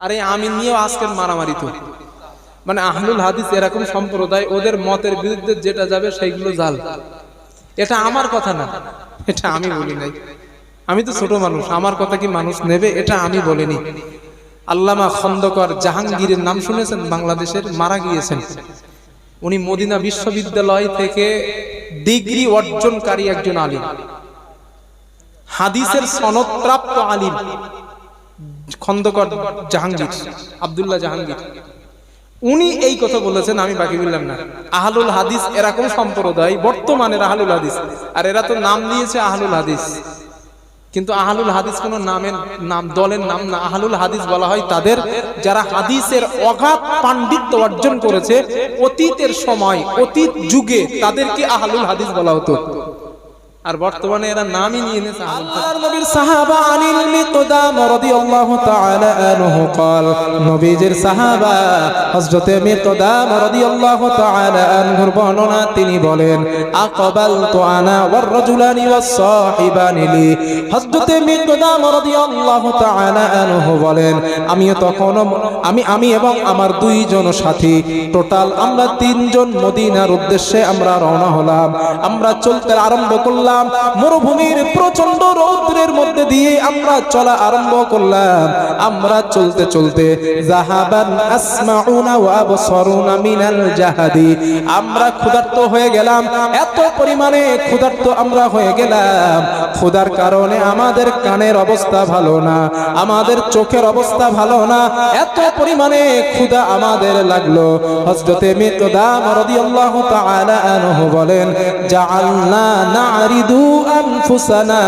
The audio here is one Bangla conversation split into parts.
আরে আমি নিয়েও আজকের মারামারি তো। মানে আহলুল হাদিস এরকম সম্প্রদায়, ওদের মতের বিরুদ্ধে যেটা যাবে সেইগুলো জাল। এটা আমার কথা না। এটা আমি বলি নাই। আমি তো ছোট মানুষ, আমার কথা কি মানুষ নেবে? এটা আমি বলিনি। আল্লামা খন্দকর জাহাঙ্গীরের নাম শুনেছেন? বাংলাদেশের মারা গিয়েছেন। উনি মদিনা বিশ্ববিদ্যালয় থেকে ডিগ্রি অর্জনকারী একজন আলিম। হাদিসের সনদপ্রাপ্ত আলিম। খন্দকর জাহাঙ্গীর, আব্দুল্লাহ জাহাঙ্গীর। উনি এই কথা বলেছেন, আমি বাকি বললাম না। আহলুল হাদিস এরকম সম্প্রদায় বর্তমানের আহলুল হাদিস। আর এরা তো নাম নিয়েছে আহলুল হাদিস। কিন্তু আহলুল হাদিস কোন নামের নাম, দলের নাম না। আহলুল হাদিস বলা হয় তাদের, যারা হাদিসের অগাধ পাণ্ডিত্য অর্জন করেছে, অতীতের সময়, অতীত যুগে তাদেরকে আহলুল হাদিস বলা হতো। আর বর্তমানে এরা নামই নিয়ে নিয়েছে আহলুল হাদিস। আল্লাহর নবীর সাহাবা আনিল মিকদাম রাদিয়াল্লাহু তাআলা আনহু قال নবীজির সাহাবা হযরতে মিকদাম রাদিয়াল্লাহু তাআলা আনহুর বর্ণনা তিনি বলেন আকাবালতু আনা ওয়ার রাজুলানি ওয়াস সাহিবানি লি হযরতে মিকদাম রাদিয়াল্লাহু তাআলা আনহু বলেন আমি তখন আমি আমি এবং আমার দুইজন সাথী টোটাল আমরা তিনজন মদিনার উদ্দেশ্যে আমরা রওনা হলাম আমরা চলতে আরম্ভ করলাম মরুভূমির প্রচণ্ড রৌদ্রের মধ্যে দিয়ে আমরা চলা আরম্ভ করলাম। আমরা চলতে চলতে আমরা ক্ষুধার্ত হয়ে গেলাম, এত পরিমাণে ক্ষুধার্ত আমরা হয়ে গেলাম। ক্ষুধার কারণে আমাদের কানের অবস্থা ভালো না, আমাদের চোখের অবস্থা ভালো না, এত পরিমাণে ক্ষুধা আমাদের লাগল। হযরতে মিকদাম রাদিয়াল্লাহু তাআলা আনহু বলেন, জাআলনা নারিদু আনফুসানা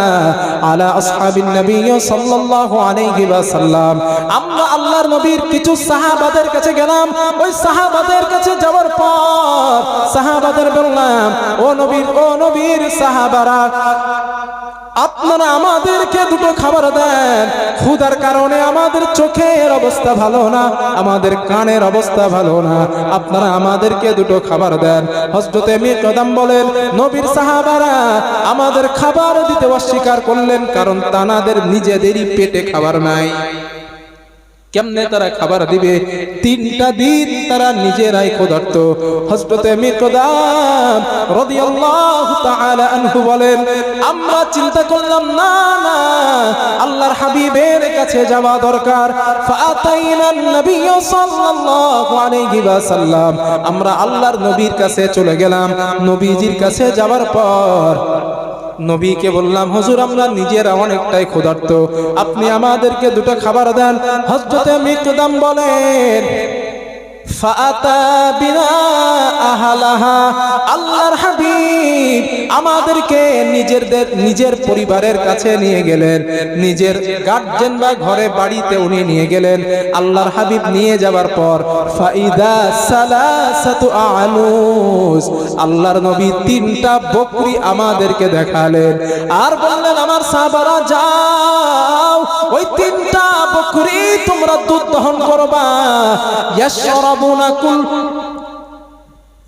আলা আসহাবিন নবী সাল্লাল্লাহু আলাইহি ওয়াসাল্লাম। আমরা আল্লাহর নবীর কিছু সাহাবাদের কাছে গেলাম। ওই সাহাবাদের কাছে যাওয়ার পর বললাম, ও নবীর ও নবীর সাহাবারা আপনারা আমাদেরকে দুটো খাবার দেন। ক্ষুধার কারণে আমাদের চোখের অবস্থা ভালো না, আমাদের কানের অবস্থা ভালো না। আপনারা আমাদেরকে দুটো খাবার দেন। হজরতে মিকদাম বলেন, নবীর সাহাবারা আমাদের খাবার দিতে অস্বীকার করলেন কারণ তানাদের নিজেদেরই পেটে খাবার নাই। কেমনে তারা খাবার দিবে? তিনটা দিন তারা নিজেরাই ক্ষুধার্ত। হজরতে মিকদাম রাদিয়াল্লাহু তাআলা আনহু বলেন, আমরা চিন্তা করলাম, না না, আল্লাহর হাবিবের কাছে যাওয়া দরকার। সাল্লাল্লাহু আলাইহি ওয়াসাল্লাম। আমরা আল্লাহর নবীর কাছে চলে গেলাম। নবীজির কাছে যাওয়ার পর নবীকে বললাম, হজুর, আমরা নিজেরা অনেকটাই ক্ষুধার্ত। আপনি আমাদেরকে দুটো খাবার দেন। হজরতে মিকদাম বলেন আল্লাহর হাবিব আমাদেরকে নিজেরদের নিজের পরিবারের কাছে নিয়ে গেলেন। নিজের গার্জেন বা ঘরে বাড়িতে উনি নিয়ে গেলেন। আল্লাহর হাবিব নিয়ে যাবার পর ফাইদা সালাসাতু আনুস আল্লাহর নবী তিনটা বকরি আমাদেরকে দেখালেন। আর বললেন, আমার সাহাবারা, যাও ওই তিনটা বকরি তোমরা দুধ দহন করবা। ইয়াশরাবুনা কুল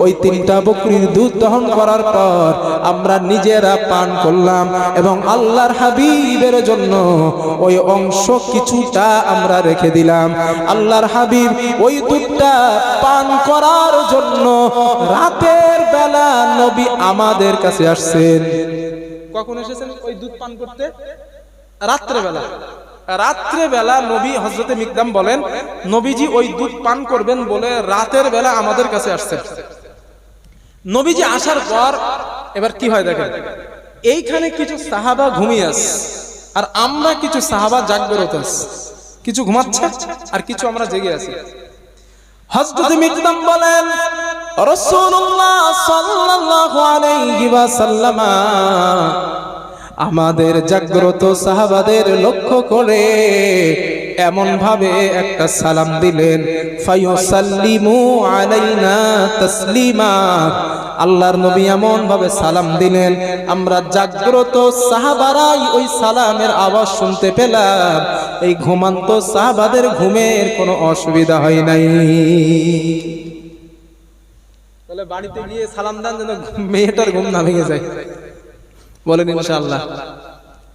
ওই তিনটা বকরির দুধ দহন করার পর আমরা নিজেরা পান করলাম এবং আল্লাহর হাবিবের জন্য ওই অংশ কিছুটা আমরা রেখে দিলাম। আল্লাহর হাবিব ওই দুধটা পান করার জন্য রাতের বেলা নবী আমাদের কাছে আসছেন। কখন এসেছেন ওই দুধ পান করতে? রাত্রে বেলা রাত্রে বেলা নবী হজরতে মিকদাম বলেন, নবীজি ওই দুধ পান করবেন বলে রাতের বেলা আমাদের কাছে আসছেন। নবীজি আসার পর, এবার কি হয় দেখেন, এইখানে কিছু সাহাবা ঘুমিয়ে আস আর আমরা কিছু সাহাবা জাগ্রত আছি। কিছু ঘুমাচ্ছে আর কিছু আমরা জেগে আছি। হযরত মিকদাম বলেন, রাসূলুল্লাহ সাল্লাল্লাহু আলাইহি আমাদের জাগ্রত সাহাবাদের লক্ষ্য করে এমন ভাবে একটা সালাম দিলেন। আলাইনা আল্লাহর নবী এমন ভাবে সালাম দিলেন, আমরা জাগ্রত সাহাবারাই ওই সালামের আওয়াজ শুনতে পেলাম। এই ঘুমান্ত সাহাবাদের ঘুমের কোনো অসুবিধা হয় নাই। তাহলে বাড়িতে গিয়ে সালাম দান যেন মেয়েটার ঘুম না ভেঙে যায়। বলেন ইনশাআল্লাহ।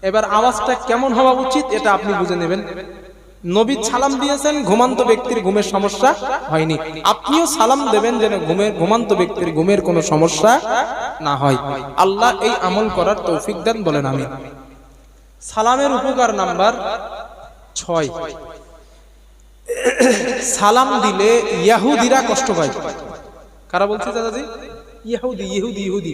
এবার আওয়াজটা কেমন হওয়া উচিত এটা আপনি বুঝে নেবেন। নবী সালাম দিয়েছেন, ঘুমান্ত ব্যক্তির ঘুমের সমস্যা হয়নি। আপনিও সালাম দেবেন যেন ঘুমের ঘুমান্ত ব্যক্তির ঘুমের কোনো সমস্যা না হয়। আল্লাহ এই আমল করার তৌফিক দেন বলেন আমি। সালামের উপকার নাম্বার ছয়। সালাম দিলে ইয়াহুদিরা কষ্ট পায়। কারা বলছে দাদাজি ইহুদি ইহুদি ইহুদি।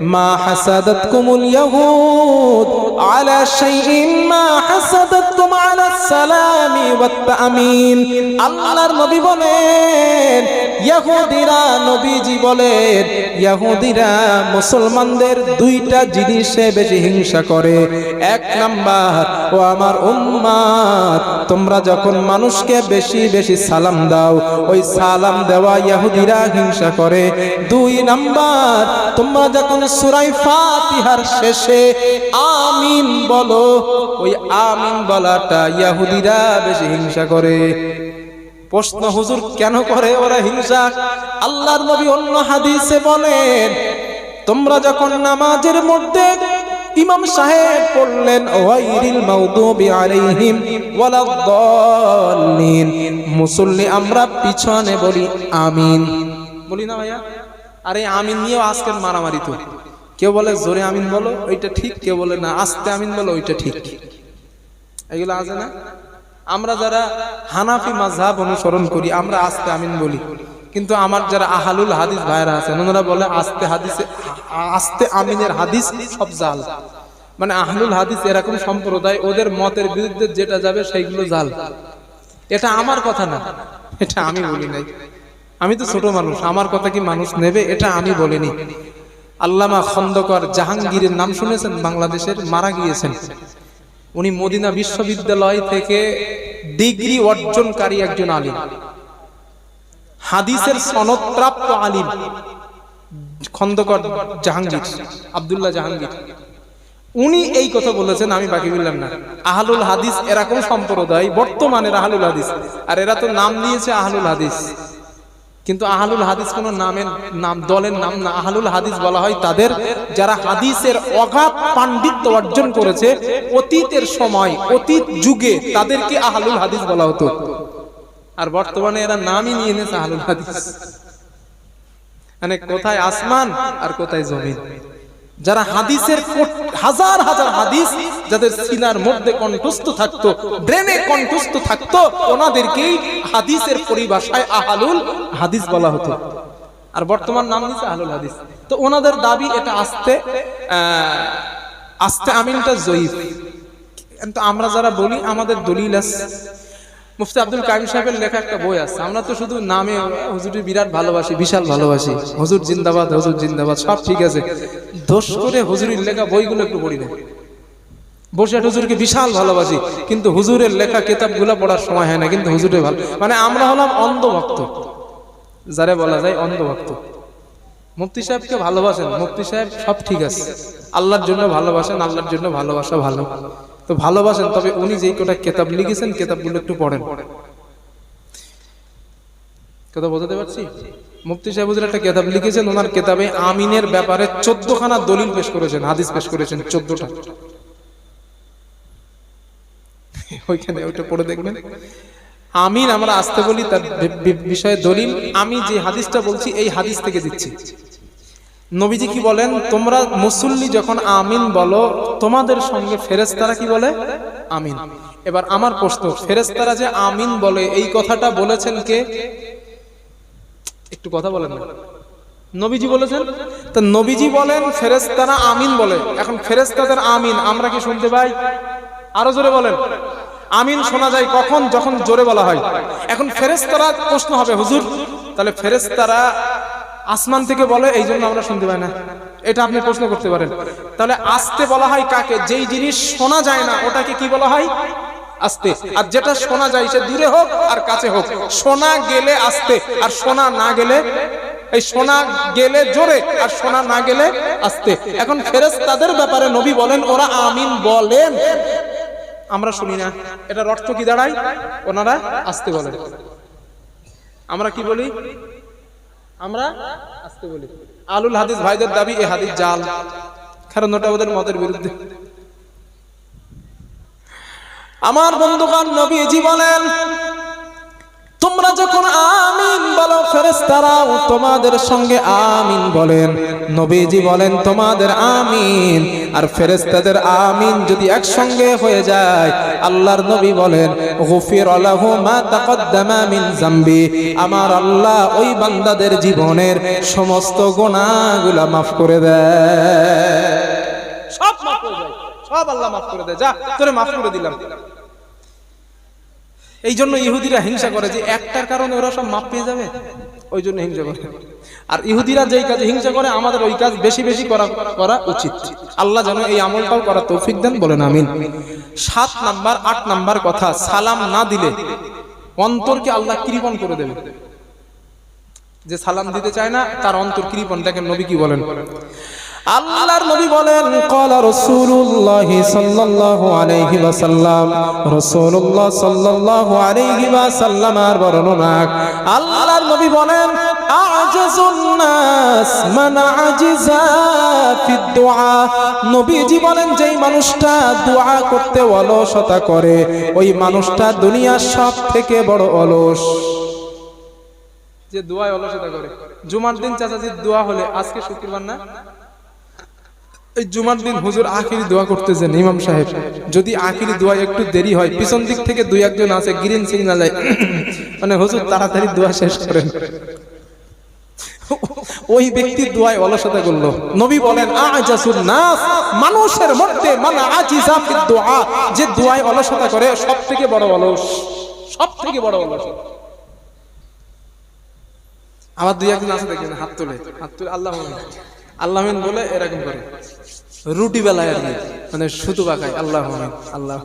মা হাসাদাত কুমুল ইয়াহুদ আলা শাইইন, মা হাসাদাত তুম আলা সালামি ওয়াত তামিন আল্লাহর নবী বলেন ইয়াহুদিরা নবীজি বলেন, ইয়াহুদিরা মুসলমানদের দুইটা জিনিসে বেশি হিংসা করে। এক নাম্বার, ও আমার উম্মাত তোমরা যখন মানুষকে বেশি বেশি সালাম দাও, ওই সালাম দেওয়া ইয়াহুদিরা হিংসা করে। দুই নাম্বার, তোমরা যখন সুরাই ফাতিহার শেষে আমিন বলো, ওই আমিন বলাটা ইয়াহুদিরা বেশি হিংসা করে। প্রশ্ন হুজুর কেন করে ওরা হিংসা? আল্লাহর নবী অন্য হাদিসে বলেন, তোমরা যখন নামাজের মধ্যে ইমাম সাহেব পড়লেন, ওয়াইরিল মাউদুবি আলাইহিম ওয়ালাদ-দাল্লিন, মুসল্লি আমরা পিছনে বলি, আমিন। বলি না ভাইয়া? আরে আমিন নিয়েও আজকের মারামারি তো। কেউ বলে, জোরে আমিন বলো। ওইটা ঠিক। কেউ বলে, না, আস্তে আমিন বলো। ওইটা ঠিক। এগুলো আছে না? আমরা যারা হানাফি মাযহাব অনুসরণ করি, আমরা আস্তে আমিন বলি। কিন্তু আমার যারা আহালুল হাদিস ভাইরা আছেন, ওনারা বলে আস্তে হাদিসে, আস্তে আমিনের হাদিস সব জাল। মানে আহলুল হাদিস এরকম সম্প্রদায়, ওদের মতের বিরুদ্ধে যেটা যাবে সেইগুলো জাল। এটা আমার কথা না, এটা আমি বলি নাই। আমি তো ছোট মানুষ, আমার কথা কি মানুষ নেবে, এটা আমি বলিনি। আল্লামা খন্দকর জাহাঙ্গীরের নাম শুনেছেন? বাংলাদেশের, মারা গিয়েছেন। উনি মদিনা বিশ্ববিদ্যালয় থেকে ডিগ্রি অর্জনকারী একজন আলিম। হাদিসের সনদপ্রাপ্ত আলিম। খন্দকর জাহাঙ্গীর, আব্দুল্লাহ জাহাঙ্গীর। উনি এই কথা বলেছেন, আমি বাকি বললাম না। আহলুল হাদিস এরকম সম্প্রদায়, বর্তমানের আহলুল হাদিস। আর এরা তো নাম দিয়েছে আহলুল হাদিস। কিন্তু আহলুল হাদিস কোন নামের নাম, দলের নাম না। আহলুল হাদিস বলা হয় তাদের যারা হাদিসের অগাধ পাণ্ডিত্য অর্জন করেছে, অতীতের সময়, অতীত যুগে তাদেরকে আহলুল হাদিস বলা হতো। আর বর্তমানে এরা নামই নিয়ে এনেছে আহলুল হাদিস। মানে কোথায় আসমান আর কোথায় জমিন। যারা হাদিসের হাজার হাজার হাদিস যাদের সিনার মধ্যে কণ্ঠস্থ থাকতো, ব্রেনে কণ্ঠস্থ থাকতো, ওনাদেরকেই হাদিসের পরিভাষায় আহালুল হাদিস বলা হতো। আর বর্তমান নাম দিচ্ছে আহলুল হাদিস। তো ওনাদের দাবি এটা আসতে আসতে আমিনটা জয়ীফ। কিন্তু আমরা যারা বলি, আমাদের দলিল আছে। মুফতি আব্দুল কাইম সাহেবের লেখা একটা বই আছে। আমরা তো শুধু নামে হুজুরের বিরাট ভালোবাসি, বিশাল ভালোবাসি। হুজুর জিন্দাবাদ হুজুর জিন্দাবাদ, সব ঠিক আছে। দোষ করে হুজুরের লেখা বইগুলো একটু পড়ি না বসে হুজুরকে বিশাল ভালোবাসি, কিন্তু হুজুরের লেখা কিতাবগুলো পড়ার সময় হয় না, কিন্তু হুজুরের ভালো। মানে আমরা হলাম অন্ধভক্ত। যারে বলা যায় অন্ধভক্ত। মুফতি সাহেবকে ভালোবাসেন, মুফতি সাহেব সব ঠিক আছে। আল্লাহর জন্য ভালোবাসেন, আল্লাহর জন্য ভালোবাসা ভালো। তো ভালোবাসেন, তবে উনি যেই কটা কেতাব লিখেছেন, কেতাবগুলো একটু পড়েন। কথা বোঝাতে পারছি? মুফতি সাহেব একটা কেতাব লিখেছেন, ওনার কেতাবে আমিনের ব্যাপারে চোদ্দখানা দলিল পেশ করেছেন, হাদিস পেশ করেছেন, চোদ্দটা। ওইখানে ওইটা পড়ে দেখবেন। আমিন, আমরা আসতে বলি তার বিষয়ে দলিল, আমি যে হাদিসটা বলছি, এই হাদিস থেকে দিচ্ছি। নবীজি কি বলেন? তোমরা মুসল্লি যখন আমিন বলো, তোমাদের সঙ্গে ফেরেশতারা কি বলে? আমিন। এবার আমার প্রশ্ন, ফেরেশতারা যে আমিন বলে, এই কথাটা বলেছেন কে? একটু কথা বলেন না। নবীজি বলেছেন? তা নবীজি বলেন, ফেরেশতারা আমিন বলে। এখন ফেরেশতাদের আমিন, আমরা কি শুনতে পাই? আরও জোরে বলেন। আমিন শোনা যায় কখন? যখন জোরে বলা হয়। এখন ফেরেশতারা প্রশ্ন হবে, হুজুর, তাহলে ফেরেশতারা আসমান থেকে বলে, এই জন্য আমরা শুনতে পাই না। এটা আপনি প্রশ্ন করতে পারেন। তাহলে আসতে বলা হয় কাকে? যেই জিনিস শোনা যায় না, ওটাকে কি বলা হয়? আস্তে। আর যেটা শোনা যায়, সে দূরে হোক আর কাছে হোক। শোনা গেলে আস্তে, আর শোনা না গেলে, এই শোনা গেলে জোরে, আর শোনা না গেলে আস্তে। এখন ফেরেস তাদের ব্যাপারে নবী বলেন, ওরা আমিন বলেন। আমরা শুনি না। এটার অর্থ কি দাঁড়ায়? ওনারা আসতে বলেন। আমরা কি বলি? আমরা আসতে বলি। আলুল হাদিস ভাইদের দাবি, এ হাদিস জাল। কারণ ওটা ওদের মতের বিরুদ্ধে। আমার বন্ধুগণ, নবীজি বলেন তোমরা যখন আমিন বলো, ফেরেশতারাও তোমাদের সঙ্গে আমিন বলেন। নবীজি বলেন, তোমাদের আমিন। আর ফেরেশতাদের আমিন যদি একসঙ্গে হয়ে যায়, আল্লাহর নবী বলেন, গফির লাহু মা তাকদ্দামা মিন জামবি। আমার আল্লাহ ওই বান্দাদের জীবনের সমস্ত গুনাহগুলো মাফ করে দেয়। সব মাফ করে দেয়। সব আল্লাহ মাফ করে দেয়। যা, তোরে মাফ করে দিলাম। এই জন্য ইহুদিরা হিংসা করে যে একটার কারণে ওরা সব মাপ পেয়ে যাবে। ওই জন্য হিংসা করে। আর ইহুদিরা যেই কাজে হিংসা করে, আমাদের ওই কাজ বেশি বেশি করা করা উচিত। আল্লাহ যেন এই আমলটাও করা তৌফিক দেন, বলেন আমিন। সাত নাম্বার, আট নাম্বার কথা, সালাম না দিলে অন্তরকে আল্লাহ কৃপণ করে দেবে। যে সালাম দিতে চায় না, তার অন্তর কৃপণ, দেখেন নবী কি বলেন? আল্লাহর নবী বলেন, কলা রসুল্লাহি সাল্লাল্লাহু আলাইহি ওয়াসাল্লাম, রাসূলুল্লাহ সাল্লাল্লাহু আলাইহি ওয়াসাল্লাম আর বর্ণনা আল্লাহর নবী বলেন আজিজুন নাস, মান আজিজা ফি দুআ। নবীজি বলেন, যেই মানুষটা দোয়া করতে অলসতা করে, ওই মানুষটা দুনিয়ার সব থেকে বড় অলস। যে দোয়ায় অলসতা করে। জুমার দিন চাচাজির দোয়া হলে আজকে শুক্রবার না? এই জুমার দিন হুজুর আখিরি দোয়া করতেছেন ইমাম সাহেব, যদি আখিরি দোয়া একটু দেরি হয়, পিছন দিক থেকে দুই একজন আছে গ্রিন সিগন্যালে মানে হুজুর তাড়াতাড়ি দোয়া শেষ করেন। ওই ব্যক্তি দোয়ায় অলসতা করল। নবী বলেন, আজাসুন নাস, মানুষের মধ্যে মানে আজিজা দোয়া। যে দোয়ায় অলসতা করে সব থেকে বড় অলস সব থেকে বড় অলস। আমার দুই একজন আছে দেখবেন হাত তুলে হাত তুলে, আল্লাহ আল্লাহ বলে এরকম করে। রুটি বেলায় আর মানে শুধু বাকায়, আল্লাহ আল্লাহ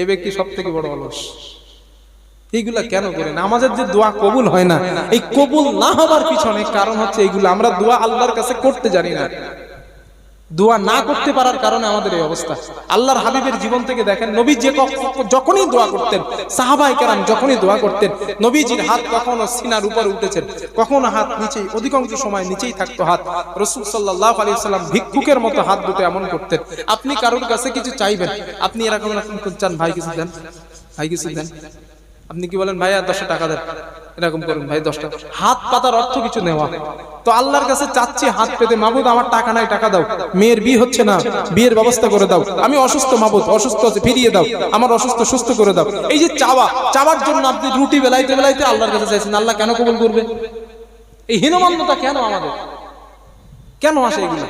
এ ব্যক্তি সব থেকে বড় অলস। এইগুলা কেন করেন আমাদের যে দোয়া কবুল হয় না, এই কবুল না হবার পিছনে কারণ হচ্ছে এইগুলো আমরা দোয়া আল্লাহর কাছে করতে জানি না। দোয়া না করতে পারার কারণে আমাদের এই অবস্থা। আল্লাহর হাবিবের জীবন থেকে দেখেন নবী যে যখনই দোয়া করতেন, সাহাবাই কেরাম যখনই দোয়া করতেন, নবীজির হাত কখনো সিনার উপরে উঠেছেন কখনো হাত নিচেই, অধিকাংশ সময় নিচেই থাকতো হাত। রসুল সাল্লাহ আলী সাল্লাম ভিক্ষুকের মতো হাত দুটো এমন করতেন, আপনি কারোর কাছে কিছু চাইবেন? আপনি এরকম এরকম চান ভাই কিছু দেন? ভাই কিছু দেন? আপনি কি বলেন, ভাইয়া, দশটা টাকা দেন। এরকম করুন, ভাই, দশটা হাত পাতার অর্থ কিছু নেওয়া। তো আল্লাহর কাছে চাচ্ছি, হাত পেতে, মাবুদ, আমার টাকা নাই, টাকা দাও। মেয়ের বিয়ে হচ্ছে না, বিয়ের ব্যবস্থা করে দাও। আমি অসুস্থ, মাবুদ, অসুস্থ আছে, ফিরিয়ে দাও। আমার অসুস্থ, সুস্থ করে দাও। এই যে চাওয়া, চাওয়ার জন্য আপনি রুটি বেলাইতে বেলাইতে আল্লাহর কাছে চাইছেন, আল্লাহ কেন কবুল করবে? এই হীনমন্যতা কেন আমাদের? কেন আসে এগুলো?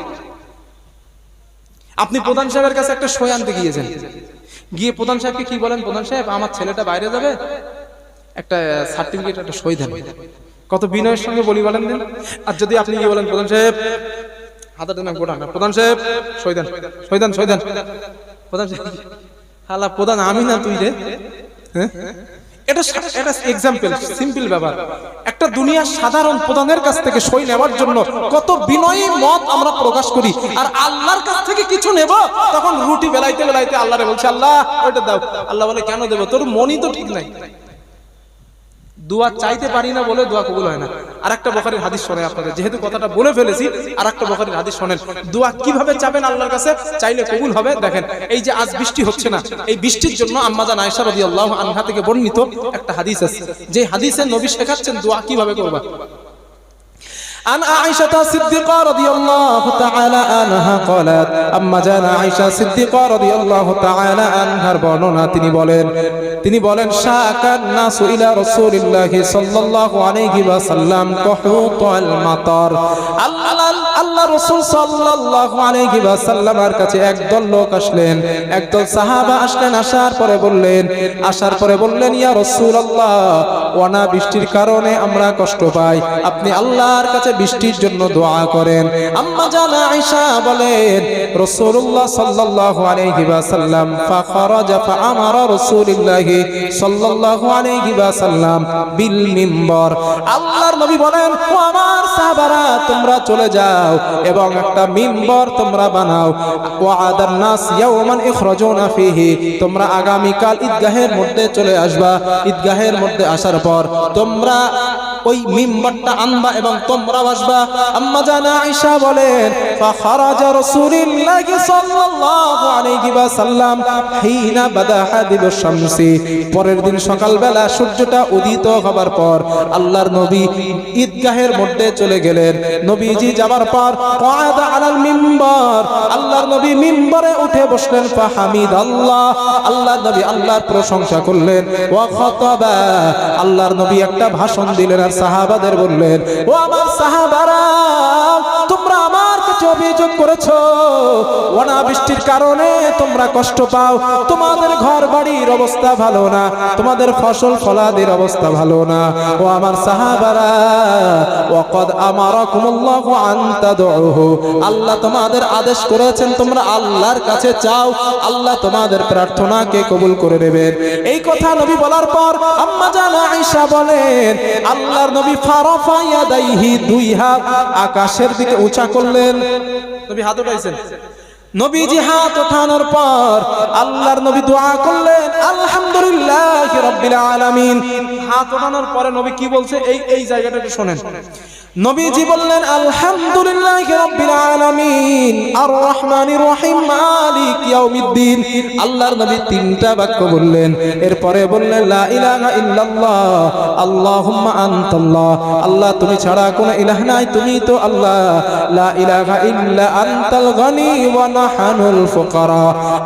আপনি প্রধান সাহেবের কাছে একটা সই আনতে গিয়েছেন। গিয়ে প্রধান সাহেবকে কি বলেন? প্রধান সাহেব, আমার ছেলেটা বাইরে যাবে, একটা সার্টিফিকেট একটা সই দেন কত বিনয়ের সঙ্গে বলি বলেন দেন। আর যদি আপনি কি বলেন, প্রধান সাহেব হাতাটা না গোটা না। প্রধান সাহেব, সই দেন সই দেন সই দেন। প্রধান সাহেব, হালা প্রধান আমি না তুই রে? হ্যাঁ? একটা দুনিয়ার সাধারণ কাছ থেকে সই নেওয়ার জন্য কত মত আমরা প্রকাশ করি, আর আল্লাহর কাছ থেকে কিছু নেব, তখন বেলাইতে বলছে, আল্লাহ, ওইটা দাও। আল্লাহ বলে, কেন দেবো? তোর মনই তো ঠিক নাই। দোয়া চাইতে পারি না বলে দোয়া কবুল হয় না। আর একটা বখারির হাদিস শোনে আপনাদের। যেহেতু কথাটা বলে ফেলেছি আর একটা বখারির হাদিস শোনেন। দোয়া কীভাবে চাবেন আল্লাহর কাছে? চাইলে কবুল হবে। দেখেন, এই যে আজ বৃষ্টি হচ্ছে না, এই বৃষ্টির জন্য আম্মাজান আয়েশা রাদিয়াল্লাহু আনহা থেকে বর্ণিত একটা হাদিস আছে। যে হাদিসে নবী শেখাচ্ছেন দোয়া কীভাবে করবা? عن عائشة الصديقة رضي الله تعالى عنها قالت أما جان عائشة الصديقة رضي الله تعالى عنها বর্ণনা তিনি বলেন তিনি বলেন শাকান নাসু ইলা রাসূলিল্লাহ সাল্লাল্লাহু আলাইহি ওয়াসাল্লাম কুহুতাল মাতার আল্লাহ আল্লাহ রাসূল সাল্লাল্লাহু আলাইহি ওয়াসাল্লামের কাছে একদল লোক আসলেন একদল সাহাবা আসলেন আসার পরে বললেন আসার পরে বললেন ইয়া রাসূলুল্লাহ ওয়ানা বৃষ্টির কারণে আমরা কষ্ট পাই। আপনি আল্লাহর কাছে বৃষ্টির জন্য দোয়া করেন। আম্মা জানা আয়েশা বলেন, রাসূলুল্লাহ সাল্লাল্লাহু আলাইহি ওয়াসাল্লাম, ফাখরাজা ফাআমারা রাসূলুল্লাহ সাল্লাল্লাহু আলাইহি ওয়াসাল্লাম বিল মিম্বর। আল্লাহর নবী বলেন, ও আমার সাহাবারা, তোমরা চলে যাও এবং একটা মিম্বর তোমরা বানাও। ওয়াদান নাস ইয়াওমান ইখরাজুনা ফিহি, তোমরা আগামী কাল ঈদগাহের মধ্যে চলে আসবা। ঈদগাহের মধ্যে আসার পর তোমরা ওই মিম্বরটা আনবা এবং তোমরা আসবা। আম্মা জানা আয়েশা বলেন, ফাখারাজা রাসূলুল্লাহি সাল্লাল্লাহু আলাইহি ওয়াসাল্লাম হিনা বাদা হাদিলুশ শামসি। পরের দিন সকালবেলা সূর্যটা উদিত হবার পর আল্লাহর নবী ঈদগাহের মধ্যে চলে গেলেন। নবীজি যাবার পর কাদা আলাল মিম্বর। আল্লাহর নবী মিম্বরে উঠে বসলেন ফাহামিদ আল্লাহ আল্লাহর নবী আল্লাহর প্রশংসা করলেন, ওয়া খাতাবা। আল্লাহর নবী একটা ভাষণ দিলেন আর সাহাবাদের বললেন, ও আমার সাহাবারা, তোমরা আমার কাছে অভিযোগ করেছ। অনাবৃষ্টির কারণে তোমরা কষ্ট পাও। তোমাদের ঘর বাড়ির অবস্থা ভালো না। তোমাদের ফসল ফলাদের অবস্থা ভালো না। ও আমার সাহাবারা আন তাদউহু। আল্লাহ তোমাদের আদেশ করেছেন, তোমরা আল্লাহর কাছে চাও। আল্লাহ তোমাদের প্রার্থনাকে কবুল করে নেবেন। এই কথা নবী বলার পর আম্মা জানা আয়েশা বলেন আল্লাহর নবী ফারাফা ইয়াদাইহি দুই হাত আকাশের দিকে উঁচা করলেন। নবী হাত উঠাইছেন। নবীজি হাত ওঠানোর পর আল্লাহর নবী দোয়া করলেন আলহামদুলিল্লাহ রাব্বিল আলামিন। হাত ওঠানোর পরে নবী কি বলছে? এই এই জায়গাটা একটু শোনেন। নবীজি বললেন আলহামদুলিল্লাহ রাব্বিল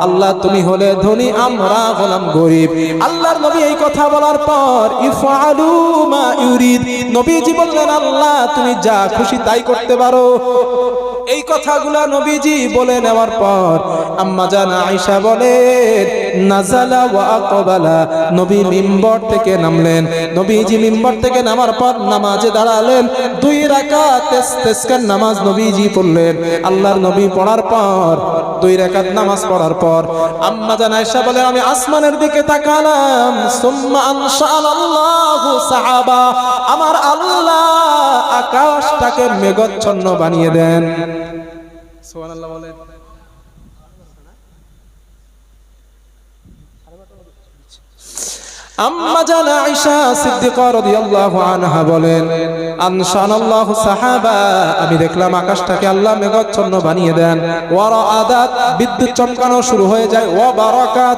আল্লাহ, তুমি হলে ধনী, আমরা হলাম গরিব। আল্লাহর নবী এই কথা বলার পর, ইফআলু ইউরিদ। নবীজি বললেন, আল্লাহ, তুমি যা খুশি তাই করতে পারো। এই কথাগুলা নবীজি বলে নেওয়ার পর আম্মা জানা আয়েশা বলেন নাজালা ওয়া আকবালা। নবী মিম্বর থেকে নামলেন। নবীজি মিম্বর থেকে নামার পর নামাজে দাঁড়ালেন। দুই রাকাত তেস তেসকার নামাজ নবীজি পড়লেন। আল্লাহর নবী পড়ার পর, দুই রাকাত নামাজ পড়ার পর আম্মা জানা আয়েশা বলেন আমি আসমানের দিকে তাকালাম। সুম্মা আনশাআল্লাহু সাহাবা। আমার আল্লাহ আকাশটাকে মেঘচ্ছন্ন বানিয়ে দেন। সুবহানাল্লাহ বলেন। আম্মা জানা আয়েশা সিদ্দিকা রাদিয়াল্লাহু আনহা বলেন, আনশানাল্লাহু সাহাবা। আমি দেখলাম আকাশটাকে আল্লাহ মেঘাচ্ছন্ন বানিয়ে দেন। ওয়া রাআদাত বিদ্যুৎ চমকানো শুরু হয়ে যায়। ওয়া বারাকাত,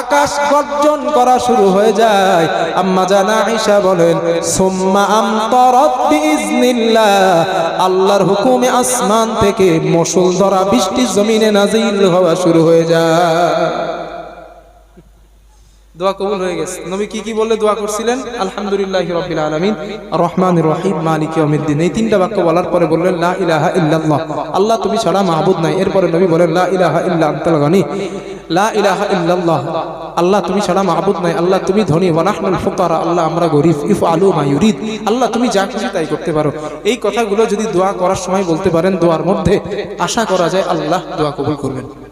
আকাশ গর্জন করা শুরু হয়ে যায়। আম্মা জানা আয়েশা বলেন, সুম্মা আমতারাত বিইজনিল্লাহ আল্লাহর হুকুমে আসমান থেকে মশল ধরা বৃষ্টি জমিনে নাজিল হওয়া শুরু হয়ে যায়। দোয়া কবুল হয়ে গেছে। নবী কি কি বললে দোয়া করছিলেন? আলহামদুলিল্লাহ রাব্বিল আলামিন। রহমানির রহিম, মালিক ইয়াউমিদ্দিন। এই তিনটা বাক্য বলার পরে বললেন, লা ইলাহা ইল্লাল্লাহ। আল্লাহ তুমি ছাড়া মাহবুদ নাই। এরপরে নবী বলেন, লা ইলাহা ইল্লা আনতাল গনি। লা ইলাহা ইল্লাল্লাহ। আল্লাহ তুমি ছাড়া মাহবুদ নাই। আল্লাহ তুমি ধনী। ওয়া নাহনুল ফুকারা। আল্লাহ, আমরা গরিব। ইফ আলু মা ইউরিদ। আল্লাহ, তুমি যা খুশি তাই করতে পারো। এই কথাগুলো যদি দোয়া করার সময় বলতে পারেন, দোয়ার মধ্যে আশা করা যায় আল্লাহ দোয়া কবুল করবেন।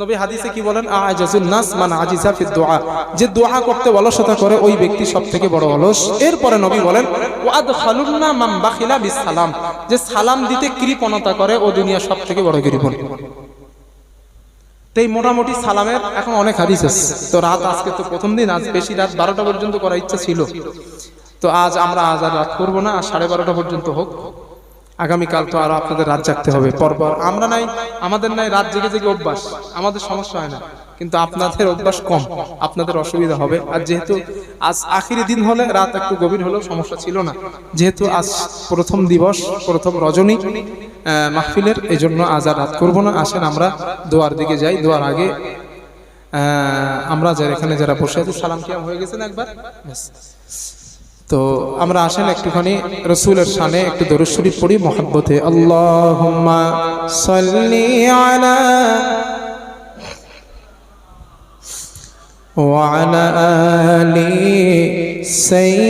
নবী হাদিসে কি বলেন? আজাজুন নাস মান আজিজা ফি দুআ। যে দোয়া করতে অলসতা করে ওই ব্যক্তি সবথেকে বড় অলস। এরপরে নবী বলেন ওয়াদ খালুন্না মাম বাখিলা বিস সালাম যে সালাম দিতে কৃপণতা করে ও দুনিয়া সবথেকে বড় কৃপণ। তো এই মোটামুটি সালামের এখন অনেক হাদিস আছে। তো রাত আজকে তো প্রথম দিন আজ বেশি রাত বারোটা পর্যন্ত করার ইচ্ছা ছিল। তো আজ আমরা আজ আর রাত করব না আর সাড়ে বারোটা পর্যন্ত হোক। আগামীকাল তো আরও আপনাদের রাত জাগতে হবে, পরপর আমরা নাই, আমাদের নাই রাত জেগে জেগে অভ্যাস, আমাদের সমস্যা হয় না, কিন্তু আপনাদের অভ্যাস কম, আপনাদের অসুবিধা হবে, আর যেহেতু আজ আখিরি দিন হলে, রাত একটু গভীর হলেও সমস্যা ছিল না, যেহেতু আজ প্রথম দিবস, প্রথম রজনী মাহফিলের এই জন্য আজ আর রাত করব না, আসেন আমরা দোয়ার দিকে যাই, দোয়ার আগে আমরা যারা এখানে যারা বসে আছি, সালাম কিয়াম হয়ে গেছেন একবার। তো আমরা আসেন একটুখানি রসুলের শানে একটু দরুদ শরীফ পড়ি মহাব্বতে আল্লাহুম্মা সাল্লি আলা وعلى آل سيدنا